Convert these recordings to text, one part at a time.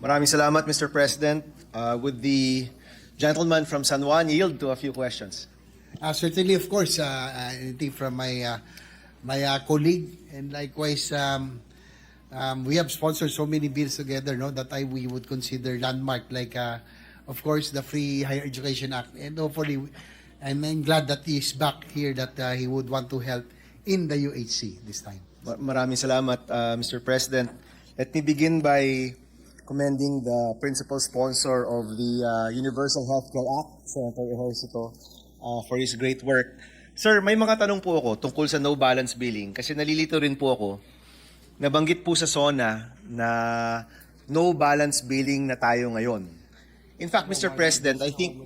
Maraming salamat, Mr. President. Uh, would the gentleman from San Juan yield to a few questions? Uh, certainly, of course, uh, uh, anything from my uh, my uh, colleague and likewise, um, um, we have sponsored so many bills together, no, that I we would consider landmark, like, uh, of course, the Free Higher Education Act, and hopefully, I'm, I'm glad that he is back here, that uh, he would want to help in the UHC this time. Ma- Maraming salamat, uh, Mr. President. Let me begin by commending the principal sponsor of the uh, Universal Healthcare Act, Senator Ejercito, uh, for his great work. Sir, may mga tanong po ako tungkol sa no balance billing kasi nalilito rin po ako. Nabanggit po sa SONA na no balance billing na tayo ngayon. In fact, Mr. President, I think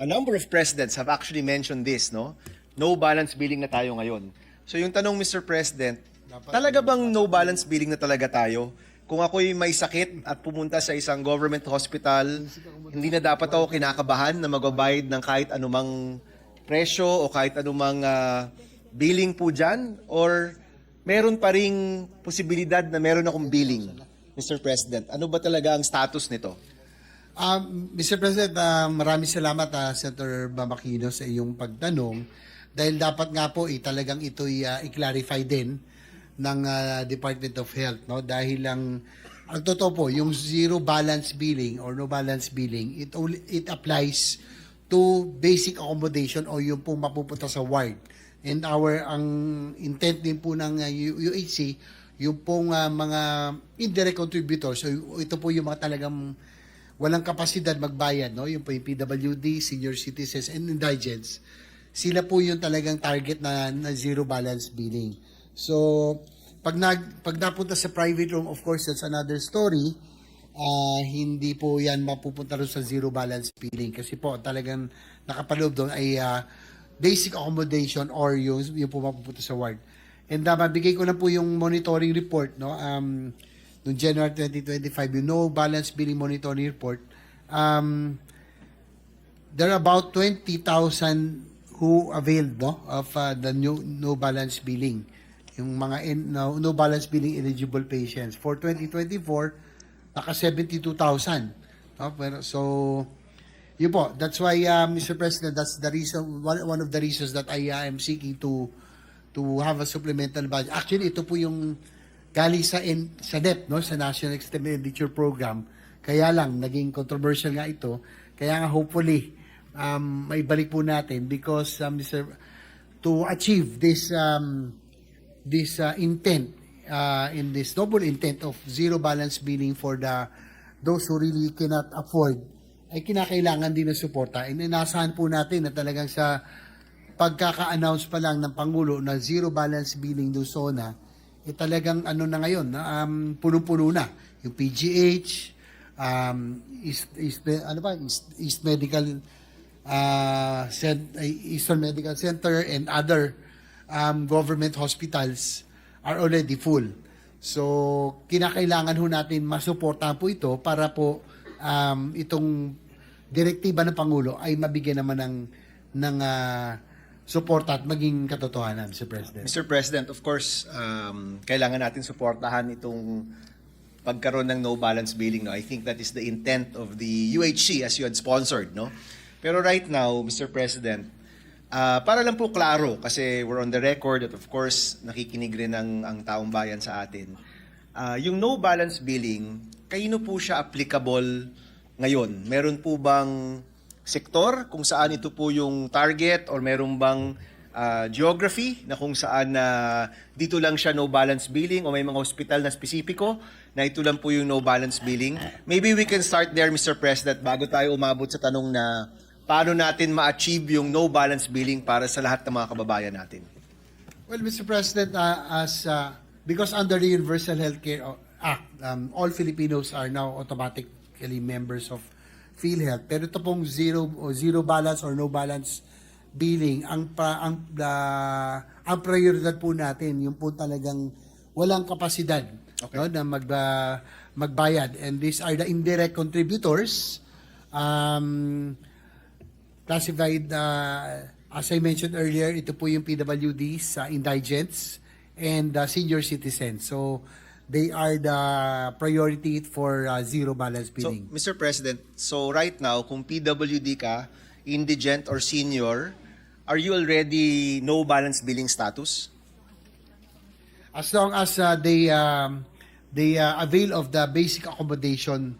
a number of presidents have actually mentioned this, no? No balance billing na tayo ngayon. So yung tanong, Mr. President, talaga bang no balance billing na talaga tayo? Kung ako'y may sakit at pumunta sa isang government hospital, hindi na dapat ako kinakabahan na magbabayad ng kahit anumang presyo o kahit anumang ah, billing po dyan? Or meron pa ring posibilidad na meron akong billing, Mr. President? Ano ba talaga ang status nito? Um, Mr. President, uh, maraming salamat uh, Senator Bamakino sa iyong pagtanong dahil dapat nga po eh, talagang ito'y uh, i-clarify din ng uh, Department of Health no dahil lang ang totoo po yung zero balance billing or no balance billing it only, it applies to basic accommodation o yung pong mapupunta sa ward and our ang intent din po ng uh, U- UHC yung pong uh, mga indirect contributors so ito po yung mga talagang walang kapasidad magbayad, no? Yung po yung PWD, senior citizens, and indigents. Sila po yung talagang target na, na zero balance billing. So, pag, nag, pag napunta sa private room, of course, that's another story. Ah, hindi po yan mapupunta rin sa zero balance billing. Kasi po, talagang nakapaloob doon ay ah, basic accommodation or yung, yung po mapupunta sa ward. And uh, mabigay ko na po yung monitoring report, no? Um, noong January 2025, yung no balance billing monitoring report, um, there are about 20,000 who availed no, of uh, the new no balance billing. Yung mga in, no, no balance billing eligible patients. For 2024, naka 72,000. No? Pero, so, yun po. That's why, uh, Mr. President, that's the reason, one, one of the reasons that I uh, am seeking to to have a supplemental budget. Actually, ito po yung galing sa N- sa NEP, no, sa National Expenditure Program. Kaya lang naging controversial nga ito. Kaya nga hopefully um may balik po natin because um, Mr. to achieve this um this uh, intent uh, in this double intent of zero balance billing for the those who really cannot afford ay kinakailangan din ng suporta. And inasahan po natin na talagang sa pagkaka-announce pa lang ng Pangulo na zero balance billing do SONA, eh talagang ano na ngayon, um, punong-puno na. Yung PGH, um, East, East, ano ba, East, East Medical, uh, Eastern Medical Center and other um, government hospitals are already full. So, kinakailangan ho natin masuportahan po ito para po um, itong direktiba ng Pangulo ay mabigyan naman ng, ng ah, suporta at maging katotohanan, Mr. President. Mr. President, of course, um, kailangan natin suportahan itong pagkaroon ng no balance billing. No? I think that is the intent of the UHC as you had sponsored. No? Pero right now, Mr. President, ah, para lang po klaro, kasi we're on the record at of course, nakikinig rin ang, ang taong bayan sa atin. Ah, yung no balance billing, kaino po siya applicable ngayon? Meron po bang sektor kung saan ito po yung target or meron bang ah, geography na kung saan na dito lang siya no balance billing o may mga hospital na spesipiko na ito lang po yung no balance billing. Maybe we can start there Mr. President bago tayo umabot sa tanong na paano natin ma-achieve yung no balance billing para sa lahat ng mga kababayan natin. Well, Mr. President, uh, as uh, because under the Universal Healthcare Act, um, all Filipinos are now automatically members of PhilHealth. Pero ito pong zero o zero balance or no balance billing, ang pa, ang the- ang prioridad po natin yung po talagang walang kapasidad no, na mag, uh, magbayad. And these are the indirect contributors. Um, classified, uh, as I mentioned earlier, ito po yung PWDs, uh, indigents, and uh, senior citizens. So, they are the priority for uh, zero balance So, billing. Mr. President, so right now, kung PWD ka, indigent or senior, are you already no balance billing status? as long as uh, they um, they uh, avail of the basic accommodation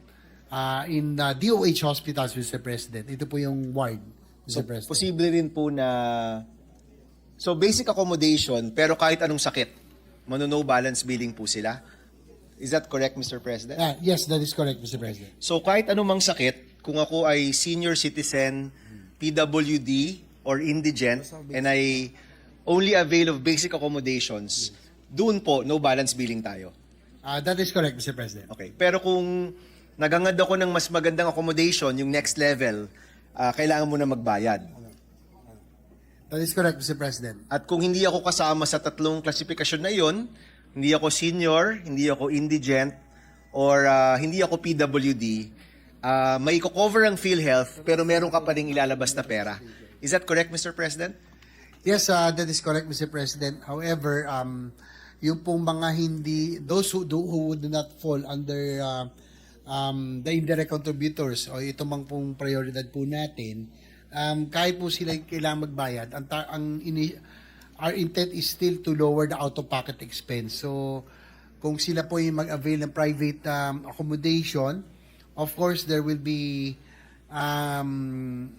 uh, in uh, DOH hospitals, Mr. President. Ito po yung ward. So, posible rin po na... So, basic accommodation, pero kahit anong sakit, mano-no balance billing po sila? Is that correct, Mr. President? Ah, yes, that is correct, Mr. President. So kahit anumang sakit, kung ako ay senior citizen, PWD, or indigent, and I only avail of basic accommodations, doon po, no balance billing tayo. Ah, that is correct, Mr. President. Okay. Pero kung nagangad ako ng mas magandang accommodation, yung next level, ah, kailangan mo na magbayad. That is correct, Mr. President. At kung hindi ako kasama sa tatlong klasifikasyon na yon, hindi ako senior, hindi ako indigent, or ah, hindi ako PWD, ah, may cover ang PhilHealth, pero meron ka pa rin ilalabas na pera. Is that correct, Mr. President? Yes, uh, that is correct, Mr. President. However, um, yung pong mga hindi, those who, do, who would not fall under uh, um, the indirect contributors o ito mang pong prioridad po natin, um, kahit po sila kailangan magbayad, ang, ang ini, our intent is still to lower the out-of-pocket expense. So, kung sila po yung mag-avail ng private um, accommodation, of course, there will be um,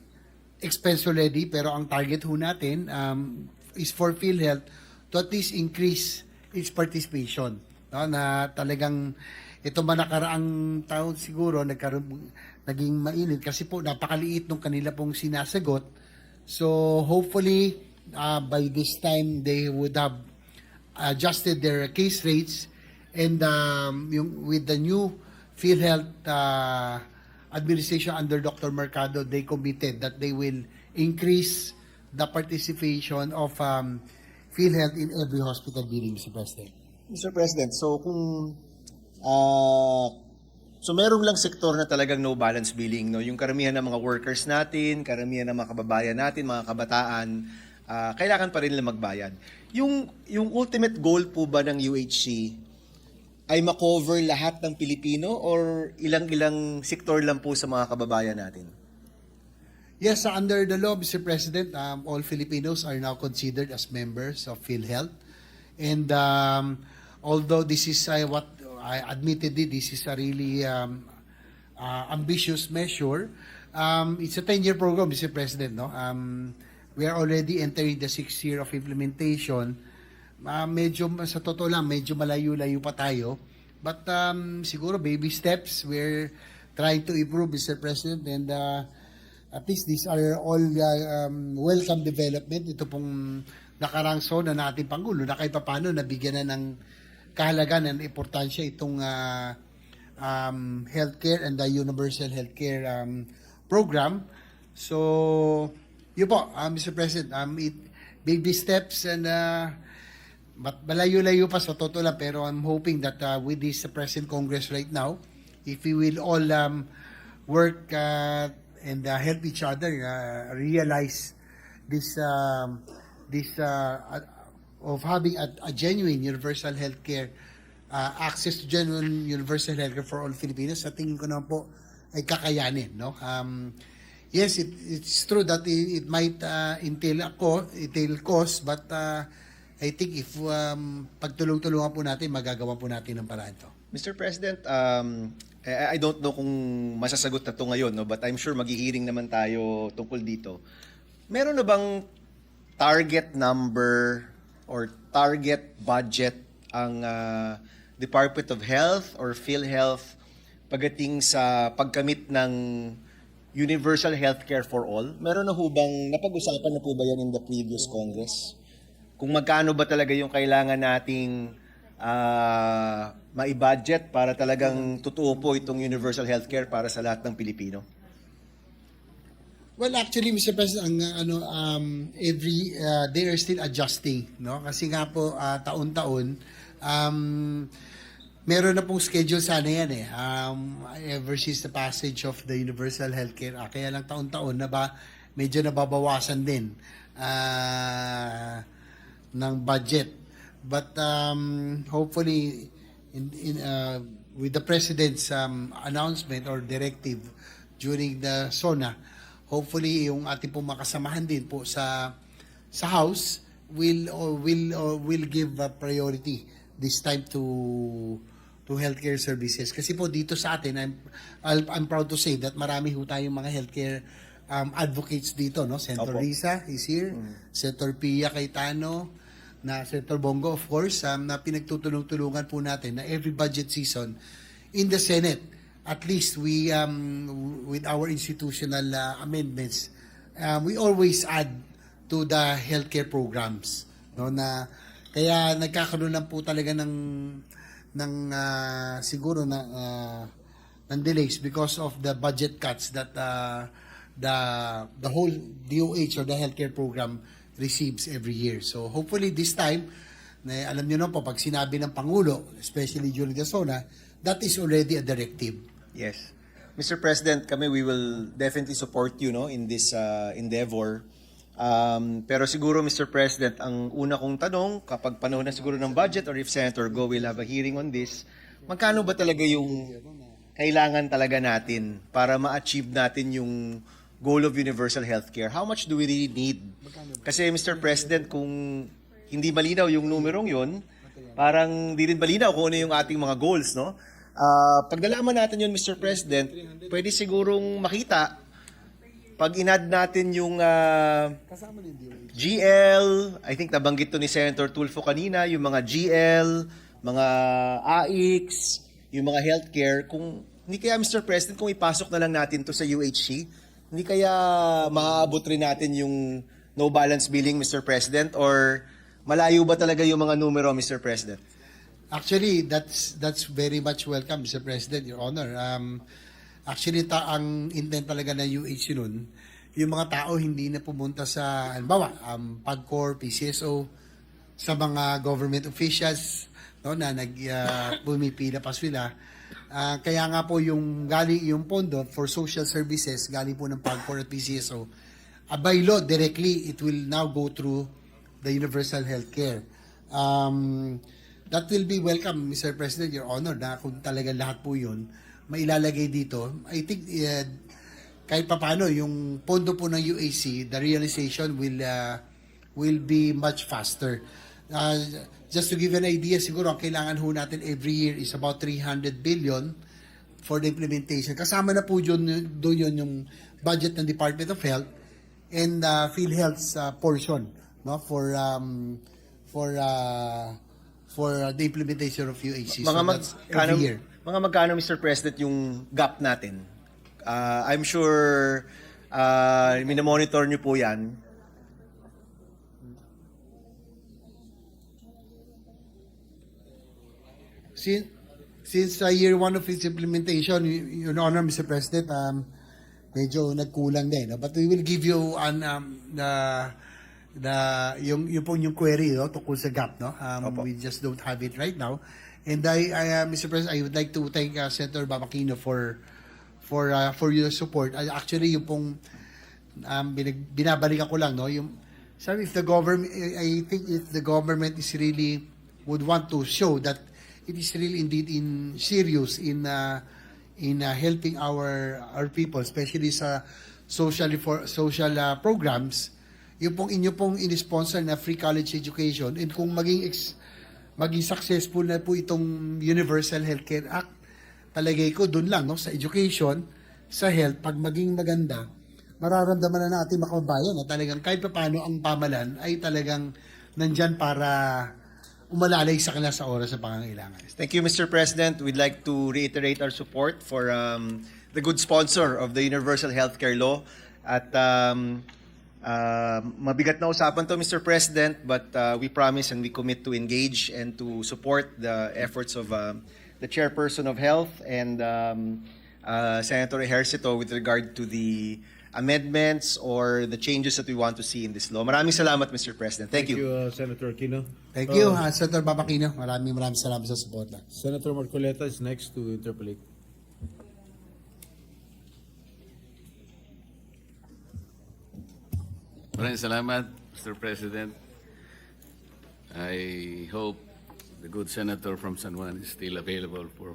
expense already, pero ang target ho natin um, is for PhilHealth to at least increase its participation. No? Na talagang ito man nakaraang taon siguro nagkaroon, naging mainit kasi po napakaliit nung kanila pong sinasagot. So hopefully uh, by this time they would have adjusted their case rates and um, yung, with the new PhilHealth uh, administration under Dr. Mercado, they committed that they will increase the participation of um, PhilHealth in every hospital billing, Mr. President. Mr. President, so kung ah, so merong lang sektor na talagang no balance billing, no? Yung karamihan ng mga workers natin, karamihan ng mga kababayan natin, mga kabataan, ah, kailangan pa rin nila magbayad. Yung yung ultimate goal po ba ng UHC ay makover lahat ng Pilipino or ilang-ilang sektor lang po sa mga kababayan natin? Yes, uh, under the law, Mr. President, um, all Filipinos are now considered as members of PhilHealth. And um, although this is uh, what I admittedly, this is a really um, uh, ambitious measure. Um, it's a 10-year program, Mr. President. No? Um, we are already entering the sixth year of implementation. Uh, medyo, sa totoo lang, medyo malayo-layo pa tayo. But um, siguro baby steps, we're trying to improve, Mr. President. And uh, at least these are all uh, um, welcome development. Ito pong nakarangso na nating Pangulo na kahit paano nabigyan na ng kahalagan and importansya itong uh, um, healthcare and the universal healthcare um, program. So, yun po, uh, Mr. President, um, it, baby steps and uh, but malayo-layo pa sa totoo lang pero I'm hoping that uh, with this uh, present Congress right now, if we will all um, work uh, and uh, help each other uh, realize this um, this uh, of having a, a genuine universal healthcare uh, access to genuine universal healthcare for all Filipinos sa tingin ko naman po ay kakayanin no um, yes it, it's true that it, it might uh, entail ako entail cost but uh, I think if um, pagtulong-tulungan po natin magagawa po natin ng paraan to Mr. President, um, I I don't know kung masasagot na to ngayon, no? but I'm sure maghihiring naman tayo tungkol dito. Meron na bang target number or target budget ang ah, Department of Health or PhilHealth pagdating sa pagkamit ng universal healthcare for all? Meron na ho bang, napag-usapan na po ba yan in the previous Congress? Kung magkano ba talaga yung kailangan nating ah, mai-budget para talagang totoo po itong universal healthcare para sa lahat ng Pilipino? Well, actually, Mr. President, ang uh, ano um every uh, they are still adjusting, no? Kasi nga po uh, taon-taon um meron na pong schedule sana yan eh. Um, ever since the passage of the Universal Healthcare Act. Kaya lang taon-taon na ba medyo nababawasan din uh, ng budget. But um, hopefully in, in, uh, with the President's um, announcement or directive during the SONA, hopefully yung ating pong makasamahan din po sa sa House will or will or will give a priority this time to to healthcare services. Kasi po dito sa atin, I'm, I'll- I'm proud to say that marami ho tayong mga healthcare um, advocates dito, no? Senator Opo. Risa is here, Senator Pia Cayetano, na Senator Bongo, of course, um, na pinagtutulong-tulungan po natin na every budget season in the Senate, at least we, um, with our institutional uh, amendments, um, we always add to the healthcare programs. No, na, kaya nagkakaroon lang po talaga ng, ng ah, siguro na, ah, ng delays because of the budget cuts that uh, the the whole DOH or the healthcare program receives every year. So hopefully this time, na alam niyo na po, pag sinabi ng Pangulo, especially during the SONA, that is already a directive. Yes. Mr. President, kami we will definitely support you no in this uh, endeavor. Um, pero siguro Mr. President, ang una kong tanong kapag panahon na siguro ng budget or if Senator Go will have a hearing on this, magkano ba talaga yung kailangan talaga natin para ma-achieve natin yung goal of universal healthcare? How much do we really need? Kasi Mr. President, kung hindi malinaw yung numerong yun, parang di rin malinaw kung ano yung ating mga goals, no? Ah, pag natin yun, Mr. President, pwede sigurong makita pag inad natin yung ah, GL, I think nabanggit to ni Senator Tulfo kanina, yung mga GL, mga AIX, yung mga healthcare, kung hindi kaya Mr. President, kung ipasok na lang natin to sa UHC, hindi kaya maaabot rin natin yung no balance billing, Mr. President, or malayo ba talaga yung mga numero, Mr. President? Actually, that's that's very much welcome, Mr. President, Your Honor. Um, actually, ta ang intent talaga ng UH nun, yung mga tao hindi na pumunta sa, halimbawa, um, PAGCOR, PCSO, sa mga government officials, no, na nag uh, pumipila pa sila. Ah, kaya nga po yung galing yung pondo for social services galing po ng PAGCOR at PCSO uh, by law directly it will now go through the universal healthcare. Um, that will be welcome, Mr. President, Your Honor, na kung talaga lahat po yun, mailalagay dito. I think uh, kahit papano, yung pondo po ng UAC, the realization will uh, will be much faster. Uh, just to give an idea, siguro ang kailangan ho natin every year is about 300 billion for the implementation. Kasama na po yun, doon yun yung budget ng Department of Health and uh, PhilHealth's uh, portion no for um, for uh, for the implementation of UHC. mga so mag, that's kano, every year. mga magkano Mr. President yung gap natin? Ah, I'm sure uh, minomonitor niyo po 'yan. Since, since uh, year one of its implementation, Your Honor, Mr. President, um, medyo nagkulang din. No? But we will give you an, um, the, the, yung, yung po yung query no? tungkol sa gap. No? Um, Opo. we just don't have it right now. And I, I uh, Mr. President, I would like to thank uh, Senator Bamakino for for uh, for your support. Uh, actually, yung pong um, binag, binabalikan ko lang, no? Yung, sabi, if the government, I think if the government is really, would want to show that it is really indeed in serious in uh, in uh, helping our our people, especially sa socially for social uh, programs, yung pong inyo pong in-sponsor na free college education and kung maging ex, maging successful na po itong Universal Healthcare Act, palagay ko doon lang no sa education, sa health pag maging maganda, mararamdaman na natin mga kababayan na talagang kahit pa paano ang pamalan ay talagang nandyan para umalalay sa kanila sa oras sa pangangailangan. Thank you Mr. President. We'd like to reiterate our support for um, the good sponsor of the Universal Healthcare Law at um, uh, mabigat na usapan to Mr. President but uh, we promise and we commit to engage and to support the efforts of um, the chairperson of health and um, uh, Senator Ejercito with regard to the amendments or the changes that we want to see in this law. Maraming salamat Mr. President. Thank, you. uh, Senator Aquino. Thank you, uh, Senator Babakino. Maraming maraming salamat sa support. Senator Marcoleta is next to interpolate. Maraming salamat, Mr. President. I hope the good senator from San Juan is still available for